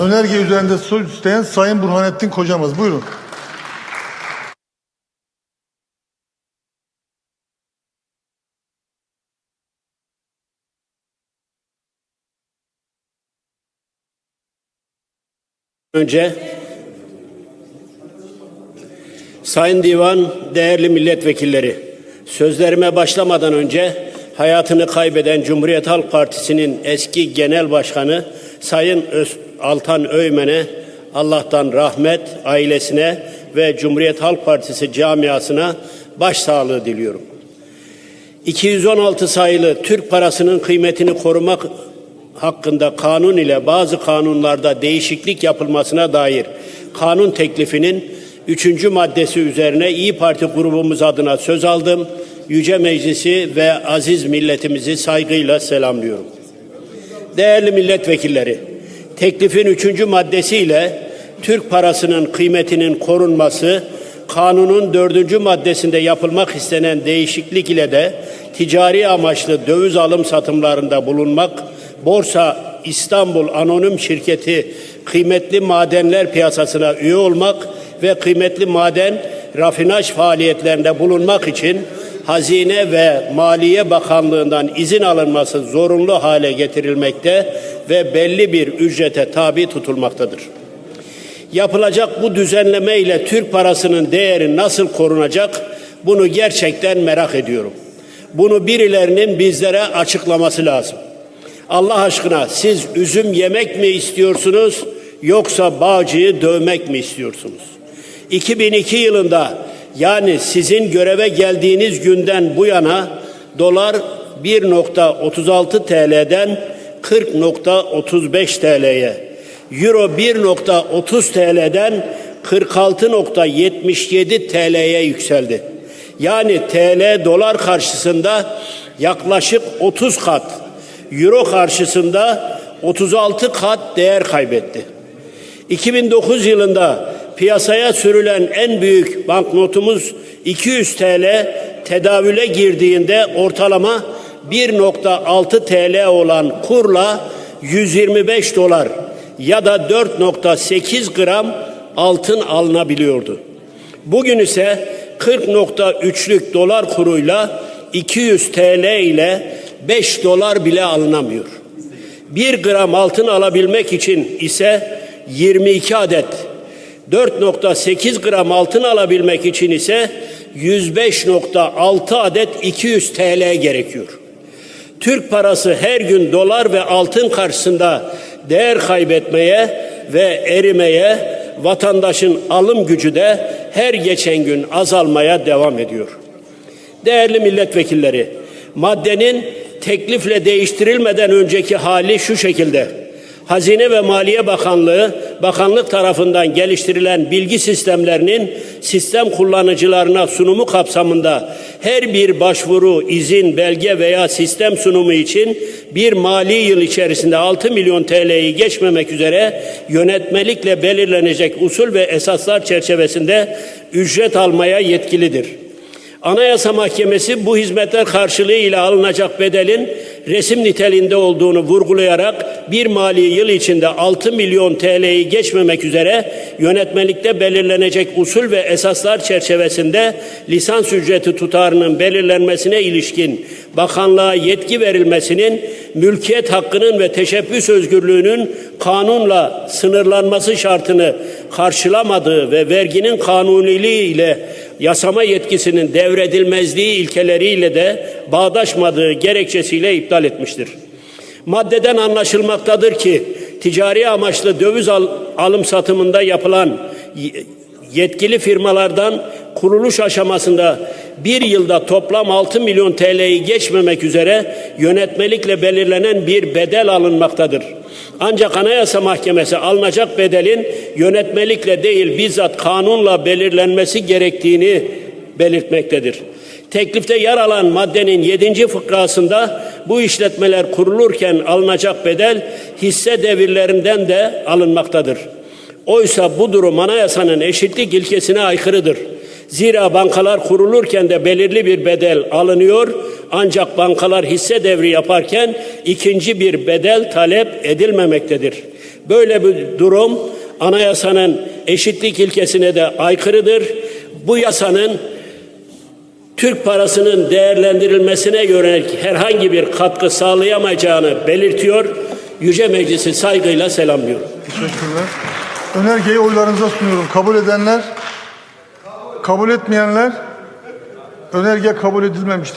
Önerge üzerinde söz isteyen Sayın Burhanettin Kocamaz. Buyurun. Önce Sayın Divan, değerli milletvekilleri, sözlerime başlamadan önce hayatını kaybeden Cumhuriyet Halk Partisi'nin eski genel başkanı Sayın Altan Öymen'e Allah'tan rahmet, ailesine ve Cumhuriyet Halk Partisi camiasına başsağlığı diliyorum. 216 sayılı Türk parasının kıymetini korumak hakkında kanun ile bazı kanunlarda değişiklik yapılmasına dair kanun teklifinin 3. maddesi üzerine İyi Parti grubumuz adına söz aldım. Yüce Meclisi ve aziz milletimizi saygıyla selamlıyorum. Değerli milletvekilleri, teklifin üçüncü maddesiyle Türk parasının kıymetinin korunması, kanunun dördüncü maddesinde yapılmak istenen değişiklik ile de ticari amaçlı döviz alım satımlarında bulunmak, Borsa İstanbul Anonim Şirketi kıymetli madenler piyasasına üye olmak ve kıymetli maden rafinaj faaliyetlerinde bulunmak için Hazine ve Maliye Bakanlığı'ndan izin alınması zorunlu hale getirilmekte ve belli bir ücrete tabi tutulmaktadır. Yapılacak bu düzenleme ile Türk parasının değeri nasıl korunacak? Bunu gerçekten merak ediyorum. Bunu birilerinin bizlere açıklaması lazım. Allah aşkına siz üzüm yemek mi istiyorsunuz yoksa bağcıyı dövmek mi istiyorsunuz? 2002 yılında yani sizin göreve geldiğiniz günden bu yana dolar 1.36 TL'den 40.35 TL'ye, euro 1.30 TL'den 46.77 TL'ye yükseldi. Yani TL dolar karşısında yaklaşık 30 kat, euro karşısında 36 kat değer kaybetti. 2009 yılında piyasaya sürülen en büyük banknotumuz 200 TL tedavüle girdiğinde ortalama 1.6 TL olan kurla 125 dolar ya da 4.8 gram altın alınabiliyordu. Bugün ise 40.3'lük dolar kuruyla 200 TL ile 5 dolar bile alınamıyor. 1 gram altın alabilmek için ise 22 adet 4.8 gram altın alabilmek için ise 105.6 adet 200 TL gerekiyor. Türk parası her gün dolar ve altın karşısında değer kaybetmeye ve erimeye, vatandaşın alım gücü de her geçen gün azalmaya devam ediyor. Değerli milletvekilleri, maddenin teklifle değiştirilmeden önceki hali şu şekilde. Hazine ve Maliye Bakanlığı, bakanlık tarafından geliştirilen bilgi sistemlerinin sistem kullanıcılarına sunumu kapsamında her bir başvuru, izin, belge veya sistem sunumu için bir mali yıl içerisinde 6 milyon TL'yi geçmemek üzere yönetmelikle belirlenecek usul ve esaslar çerçevesinde ücret almaya yetkilidir. Anayasa Mahkemesi bu hizmetler karşılığı ile alınacak bedelin resim niteliğinde olduğunu vurgulayarak bir mali yıl içinde 6 milyon TL'yi geçmemek üzere yönetmelikte belirlenecek usul ve esaslar çerçevesinde lisans ücreti tutarının belirlenmesine ilişkin bakanlığa yetki verilmesinin mülkiyet hakkının ve teşebbüs özgürlüğünün kanunla sınırlanması şartını karşılamadığı ve verginin kanuniliği ile yasama yetkisinin devredilmezliği ilkeleriyle de bağdaşmadığı gerekçesiyle iptal etmiştir. Maddeden anlaşılmaktadır ki ticari amaçlı döviz al, alım satımında yapılan yetkili firmalardan kuruluş aşamasında bir yılda toplam 6 milyon TL'yi geçmemek üzere yönetmelikle belirlenen bir bedel alınmaktadır. Ancak Anayasa Mahkemesi alınacak bedelin yönetmelikle değil bizzat kanunla belirlenmesi gerektiğini belirtmektedir. Teklifte yer alan maddenin 7. fıkrasında bu işletmeler kurulurken alınacak bedel hisse devirlerinden de alınmaktadır. Oysa bu durum anayasanın eşitlik ilkesine aykırıdır. Zira bankalar kurulurken de belirli bir bedel alınıyor ancak bankalar hisse devri yaparken ikinci bir bedel talep edilmemektedir. Böyle bir durum anayasanın eşitlik ilkesine de aykırıdır. Bu yasanın Türk parasının değerlendirilmesine yönelik herhangi bir katkı sağlayamayacağını belirtiyor. Yüce Meclisi saygıyla selamlıyorum. Teşekkürler. Önergeyi oylarınıza sunuyorum. Kabul edenler, kabul etmeyenler önerge kabul edilmemiştir.